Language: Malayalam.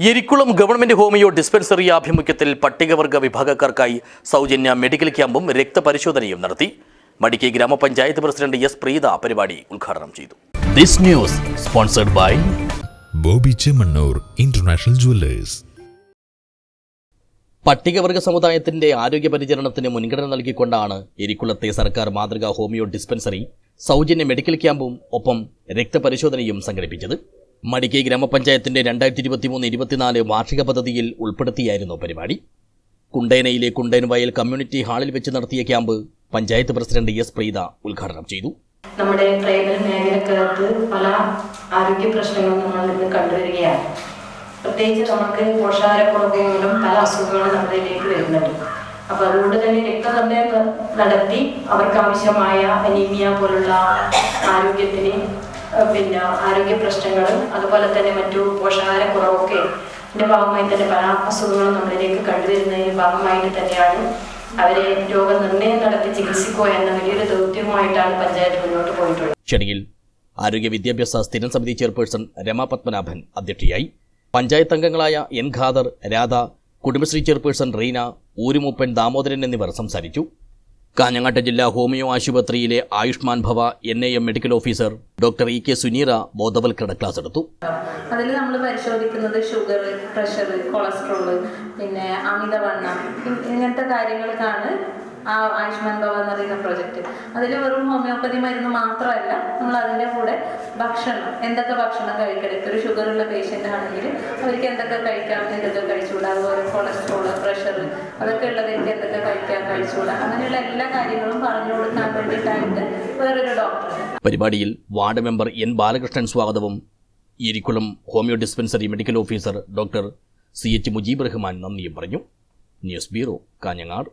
എരിക്കുളം ഗവൺമെന്റ് ഹോമിയോ ഡിസ്പെൻസറി ആഭിമുഖ്യത്തിൽ പട്ടികവർഗ വിഭാഗക്കാർക്കായി സൗജന്യ മെഡിക്കൽ ക്യാമ്പും രക്തപരിശോധനയും നടത്തി. മടിക്കൈ ഗ്രാമപഞ്ചായത്ത് പ്രസിഡന്റ് എസ് പ്രീത പരിപാടി ഉദ്ഘാടനം ചെയ്തു. This news sponsored by Bobby Chemmanur international jewellers. പട്ടികവർഗ സമുദായത്തിന്റെ ആരോഗ്യ പരിചരണത്തിന് മുൻഗണന നൽകിക്കൊണ്ടാണ് എരിക്കുളത്തെ സർക്കാർ മാതൃകാ ഹോമിയോ ഡിസ്പെൻസറി സൗജന്യ മെഡിക്കൽ ക്യാമ്പും ഒപ്പം രക്തപരിശോധനയും സംഘടിപ്പിച്ചത്. മടിക്കൈ ഗ്രാമപഞ്ചായത്തിന്റെ രണ്ടായിരത്തി ഇരുപത്തിമൂന്ന് ഇരുപത്തിനാല് വാർഷിക പദ്ധതിയിൽ ഉൾപ്പെടുത്തിയായിരുന്നു പരിപാടി. കുണ്ടേനയിലെ കുണ്ടേൻവയൽ കമ്മ്യൂണിറ്റി ഹാളിൽ വെച്ച് നടത്തിയ camp panchayat president S Preetha ഉദ്ഘാടനം ചെയ്തു. നമ്മുടെ ട്രൈബൽ മേഖലക്കകത്ത് പല ആരോഗ്യ പ്രശ്നങ്ങളും നമ്മൾ ഇന്ന് കണ്ടുവരികയാണ്. പ്രത്യേകിച്ച് നമുക്ക് പോഷകാഹാരക്കുറവ് മൂലം പല അസുഖങ്ങളും നമ്മളിലേക്ക് വരുന്നുണ്ട്. അപ്പൊ അതുകൊണ്ട് തന്നെ രക്തനിർണയം നടത്തി അവർക്ക് ആവശ്യമായ അനീമിയ പോലുള്ള ആരോഗ്യത്തിന് പിന്നെ ആരോഗ്യ പ്രശ്നങ്ങളും അതുപോലെ തന്നെ മറ്റു പോഷകാഹാരക്കുറവൊക്കെ ഇതിന്റെ ഭാഗമായി തന്നെ പല അസുഖങ്ങളും നമ്മളിലേക്ക് കണ്ടുവരുന്നതിന്റെ ഭാഗമായിട്ട് തന്നെയാണ് അവരെ രോഗനിർണയം നടത്തി ചികിത്സിക്കുക എന്ന വലിയൊരു ദൗത്യവുമായിട്ടാണ് പഞ്ചായത്ത് മുന്നോട്ട് പോയിട്ടുള്ളത്. ആരോഗ്യ വിദ്യാഭ്യാസ സ്ഥിരം സമിതി ചെയർപേഴ്സൺ രമ പത്മനാഭൻ അധ്യക്ഷയായി. പഞ്ചായത്ത് അംഗങ്ങളായ എൻ ഖാദർ രാധ കുടുംബശ്രീ ചെയർപേഴ്സൺ റീന ഊരുമൂപ്പൻ ദാമോദരൻ എന്നിവർ സംസാരിച്ചു. കാഞ്ഞങ്ങാട്ട് ജില്ലാ ഹോമിയോ ആശുപത്രിയിലെ Ayushman Bhava N I M medical officer doctor E K Suneera ബോധവൽക്കരണ ക്ലാസ് എടുത്തു. അതിൽ നമ്മൾ പരിശോധിക്കുന്നത് ഷുഗർ പ്രഷർ കൊളസ്ട്രോൾ പിന്നെ അമിതവണ്ണം ഇങ്ങനത്തെ കാര്യങ്ങൾക്കാണ് ആ ആയുഷ്മാൻ ഭവ എന്ന് പറയുന്ന പ്രൊജക്റ്റ് അതിൽ വെറും ഹോമിയോപ്പതി മരുന്ന് മാത്രമല്ല നമ്മൾ അതിന്റെ കൂടെ ഭക്ഷണം എന്തൊക്കെ ഭക്ഷണം കഴിക്കണം? ഒരു ഷുഗർ ഉള്ള പേഷ്യന്റ് ആണെങ്കിൽ അവർക്ക് എന്തൊക്കെ കഴിക്കാം എന്തൊക്കെ കഴിച്ചുകൂടാ? അതുപോലെ കൊളസ്ട്രോൾ അതൊക്കെ ഉള്ളവർക്ക് എന്തൊക്കെ കഴിക്കാൻ കഴിച്ചുകൂടാ? അങ്ങനെയുള്ള എല്ലാ കാര്യങ്ങളും പറഞ്ഞു കൊടുക്കാൻ വേണ്ടിയിട്ടായിട്ട് വേറൊരു ഡോക്ടർ പരിപാടിയിൽ വാർഡ് മെമ്പർ എൻ ബാലകൃഷ്ണൻ സ്വാഗതവും Irikkulam homeo dispensary medical officer doctor C H Mujeeb Rahman നന്ദിയും പറഞ്ഞു. News bureau Kanhangad.